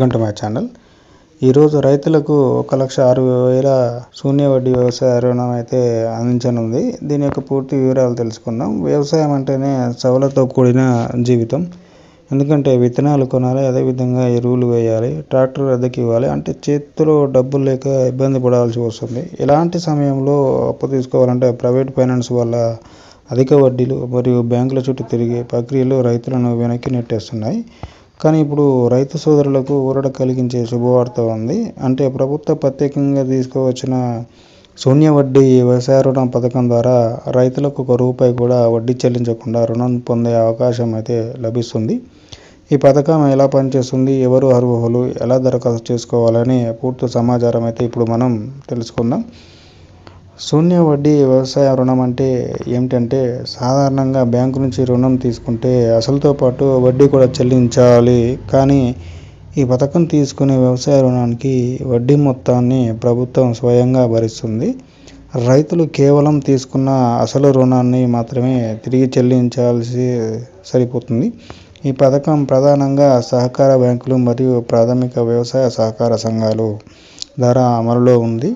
Welcome to my channel. ఈరోజు రైతులకు ఒక లక్ష ఆరు వేల శూన్య వడ్డీ వ్యవసాయ రుణం అయితే అందించనుంది. దీని యొక్క పూర్తి వివరాలు తెలుసుకుందాం. వ్యవసాయం అంటేనే సవలతో కూడిన జీవితం. ఎందుకంటే విత్తనాలు కొనాలి అదేవిధంగా ఎరువులు వేయాలి ట్రాక్టర్ అద్దెకి ఇవ్వాలి అంటే చేతిలో డబ్బులు లేక ఇబ్బంది పడాల్సి వస్తుంది. ఇలాంటి సమయంలో అప్పు తీసుకోవాలంటే ప్రైవేట్ ఫైనాన్స్ వల్ల అధిక వడ్డీలు మరియు బ్యాంకుల చుట్టూ తిరిగే ప్రక్రియలు రైతులను వెనక్కి నెట్టేస్తున్నాయి. కానీ ఇప్పుడు రైతు సోదరులకు ఊరట కలిగించే శుభవార్త ఉంది. అంటే ప్రభుత్వ ప్రత్యేకంగా తీసుకువచ్చిన శూన్య వడ్డీ వ్యవసాయ రుణం పథకం ద్వారా రైతులకు ఒక రూపాయి కూడా వడ్డీ చెల్లించకుండా రుణం పొందే అవకాశం అయితే లభిస్తుంది. ఈ పథకం ఎలా పనిచేస్తుంది? ఎవరు అర్హులు? ఎలా దరఖాస్తు చేసుకోవాలని పూర్తి సమాచారం అయితే ఇప్పుడు మనం తెలుసుకుందాం. శూన్య వడ్డీ వ్యవసాయ రుణం అంటే ఏమిటంటే సాధారణంగా బ్యాంకు నుంచి రుణం తీసుకుంటే అసలుతో పాటు వడ్డీ కూడా చెల్లించాలి. కానీ ఈ పథకం తీసుకునే వ్యవసాయ రుణానికి వడ్డీ మొత్తాన్ని ప్రభుత్వం స్వయంగా భరిస్తుంది. రైతులు కేవలం తీసుకున్న అసలు రుణాన్ని మాత్రమే తిరిగి చెల్లించాల్సి సరిపోతుంది. ఈ పథకం ప్రధానంగా సహకార బ్యాంకులు మరియు ప్రాథమిక వ్యవసాయ సహకార సంఘాలు ద్వారా అమలులో ఉంది.